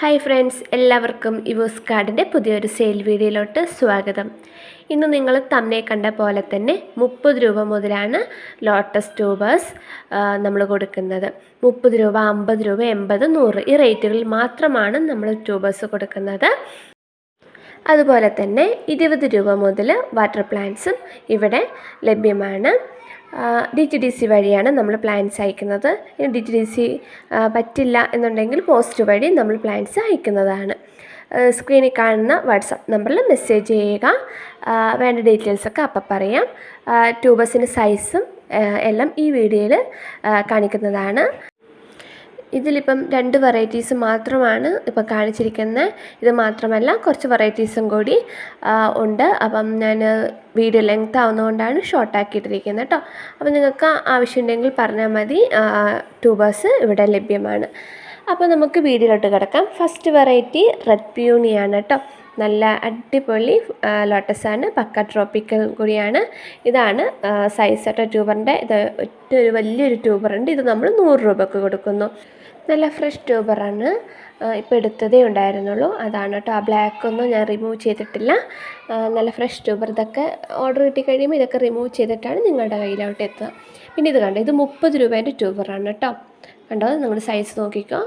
Hi friends എല്ലാവർക്കും ഇവോസ് കാർഡിന്റെ പുതിയൊരു സെയിൽ വീഡിയോയിലോട്ട് സ്വാഗതം. ഇന്ന് നിങ്ങൾ തന്നെ കണ്ട പോലെ തന്നെ മുപ്പത് രൂപ മുതലാണ് ലോട്ടസ് ട്യൂബേഴ്സ് നമ്മൾ കൊടുക്കുന്നത്. മുപ്പത് രൂപ അമ്പത് രൂപ എൺപത് നൂറ് ഈ റേറ്റുകളിൽ മാത്രമാണ് നമ്മൾ ട്യൂബേഴ്സ് കൊടുക്കുന്നത്. അതുപോലെ തന്നെ ഇരുപത് രൂപ മുതൽ വാട്ടർ പ്ലാന്റ്സും ഇവിടെ ലഭ്യമാണ്. ഡി ടി ഡി സി വഴിയാണ് നമ്മൾ പ്ലാൻസ് അയക്കുന്നത്. ഡി ടി ഡി സി പറ്റില്ല എന്നുണ്ടെങ്കിൽ പോസ്റ്റ് വഴി നമ്മൾ പ്ലാൻസ് അയക്കുന്നതാണ്. സ്ക്രീനിൽ കാണുന്ന വാട്സപ്പ് നമ്പറിൽ മെസ്സേജ് ചെയ്യുക. വേണ്ട ഡീറ്റെയിൽസൊക്കെ അപ്പം പറയാം. ട്യൂബസിന്റെ സൈസും എല്ലാം ഈ വീഡിയോയിൽ കാണിക്കുന്നതാണ്. ഇതിലിപ്പം രണ്ട് വെറൈറ്റീസ് മാത്രമാണ് ഇപ്പം കാണിച്ചിരിക്കുന്നത് ഇത് മാത്രമല്ല കുറച്ച് വെറൈറ്റീസും കൂടി ഉണ്ട്. അപ്പം ഞാൻ വീഡിയോ ലെങ്ത് ആവുന്നതുകൊണ്ടാണ് ഷോർട്ടാക്കിയിട്ടിരിക്കുന്നത് കേട്ടോ അപ്പം നിങ്ങൾക്ക് ആവശ്യമുണ്ടെങ്കിൽ പറഞ്ഞാൽ മതി. ട്യൂബേഴ്സ് ഇവിടെ ലഭ്യമാണ്. അപ്പോൾ നമുക്ക് വീഡിയോയിലോട്ട് കിടക്കാം. ഫസ്റ്റ് വെറൈറ്റി റെഡ് പ്യൂണിയാണ് കേട്ടോ നല്ല അടിപൊളി ലോട്ടസാണ് പക്ക ട്രോപ്പിക്കൽ കൂടിയാണ്. ഇതാണ് സൈസ് കേട്ടോ ട്യൂബറിന്റെ ഇത് ഒറ്റ ഒരു വലിയൊരു ട്യൂബറുണ്ട് ഇത് നമ്മൾ നൂറ് രൂപക്ക് കൊടുക്കുന്നു. നല്ല ഫ്രഷ് ട്യൂബറാണ് ഇപ്പോൾ എടുത്തതേ ഉണ്ടായിരുന്നുള്ളൂ. അതാണ് കേട്ടോ ആ ബ്ലാക്ക് ഒന്നും ഞാൻ റിമൂവ് ചെയ്തിട്ടില്ല. നല്ല ഫ്രഷ് ട്യൂബർ ഇതൊക്കെ ഓർഡർ കിട്ടി കഴിയുമ്പോൾ ഇതൊക്കെ റിമൂവ് ചെയ്തിട്ടാണ് നിങ്ങളുടെ കയ്യിലോട്ട് എത്തുക. പിന്നെ ഇത് കണ്ടോ? ഇത് മുപ്പത് രൂപേന്റെ ട്യൂബറാണ് കേട്ടോ കണ്ടോ? നിങ്ങൾ സൈസ് നോക്കിക്കോ.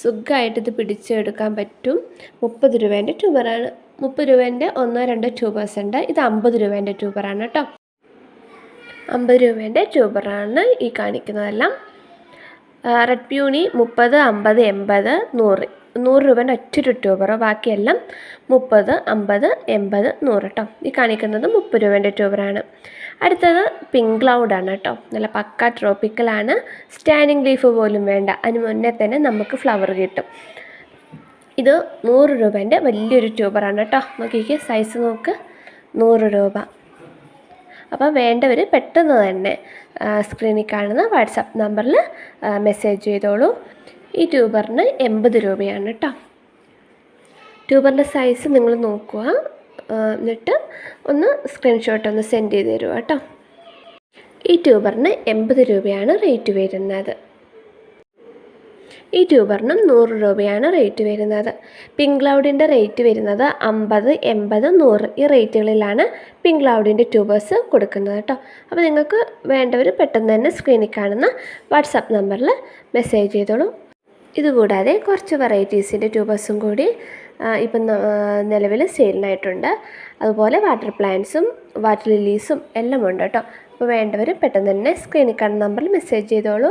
സുഖമായിട്ട് ഇത് പിടിച്ചെടുക്കാൻ പറ്റും. മുപ്പത് രൂപേന്റെ ട്യൂബറാണ് മുപ്പത് രൂപേന്റെ ഒന്നോ രണ്ടോ ട്യൂബേഴ്സ് ഉണ്ട്. ഇത് അമ്പത് രൂപേന്റെ ട്യൂബറാണ് കേട്ടോ അമ്പത് രൂപേന്റെ ട്യൂബറാണ് ഈ കാണിക്കുന്നതെല്ലാം. റെഡ് പ്യൂണി മുപ്പത് അമ്പത് എൺപത് നൂറ്. നൂറ് രൂപേന്റെ ഒറ്റ ട്യൂബർ ബാക്കിയെല്ലാം മുപ്പത് അമ്പത് എൺപത് നൂറ് കേട്ടോ ഈ കാണിക്കുന്നത് മുപ്പത് രൂപേന്റെ ട്യൂബറാണ്. അടുത്തത് പിങ്ക് ക്ലൗഡാണ് കേട്ടോ നല്ല പക്ക ട്രോപ്പിക്കലാണ്. സ്റ്റാൻഡിങ് ലീഫ് പോലും വേണ്ട. അതിന് മുന്നേ തന്നെ നമുക്ക് ഫ്ലവർ കിട്ടും. ഇത് നൂറ് രൂപേന്റെ വലിയൊരു ട്യൂബറാണ് കേട്ടോ നോക്കിക്കേ സൈസ് നോക്ക്. നൂറ് രൂപ. അപ്പോൾ വേണ്ടവർ പെട്ടെന്ന് തന്നെ സ്ക്രീനിൽ കാണുന്ന വാട്സപ്പ് നമ്പറിൽ മെസ്സേജ് ചെയ്തോളൂ. ഈ ട്യൂബറിന് എൺപത് രൂപയാണ് കേട്ടോ ട്യൂബറിന്റെ സൈസ് നിങ്ങൾ നോക്കുക. എന്നിട്ട് ഒന്ന് സ്ക്രീൻഷോട്ട് ഒന്ന് സെൻഡ് ചെയ്ത് തരുക കേട്ടോ ഈ ട്യൂബറിന് എൺപത് രൂപയാണ് റേറ്റ് വരുന്നത്. ഈ ട്യൂബറിനും നൂറ് രൂപയാണ് റേറ്റ് വരുന്നത്. പിങ്ക് ക്ലൗഡിന്റെ റേറ്റ് വരുന്നത് അമ്പത് എൺപത് നൂറ് ഈ റേറ്റുകളിലാണ് പിങ്ക് ക്ലൗഡിന്റെ ട്യൂബേഴ്സ് കൊടുക്കുന്നത് കേട്ടോ അപ്പോൾ നിങ്ങൾക്ക് വേണ്ടവർ പെട്ടെന്ന് തന്നെ സ്ക്രീനിൽ കാണുന്ന വാട്സാപ്പ് നമ്പറിൽ മെസ്സേജ് ചെയ്തോളൂ. ഇതുകൂടാതെ കുറച്ച് വെറൈറ്റീസിന്റെ ട്യൂബേഴ്സും കൂടി ഇപ്പം നിലവിൽ സെയിലിനായിട്ടുണ്ട് അതുപോലെ വാട്ടർ പ്ലാന്റ്സും വാട്ടർ ലില്ലീസും എല്ലാം ഉണ്ട് കേട്ടോ അപ്പോൾ വേണ്ടവർ പെട്ടെന്ന് തന്നെ സ്ക്രീനിൽ കാണുന്ന നമ്പറിൽ മെസ്സേജ് ചെയ്തോളൂ.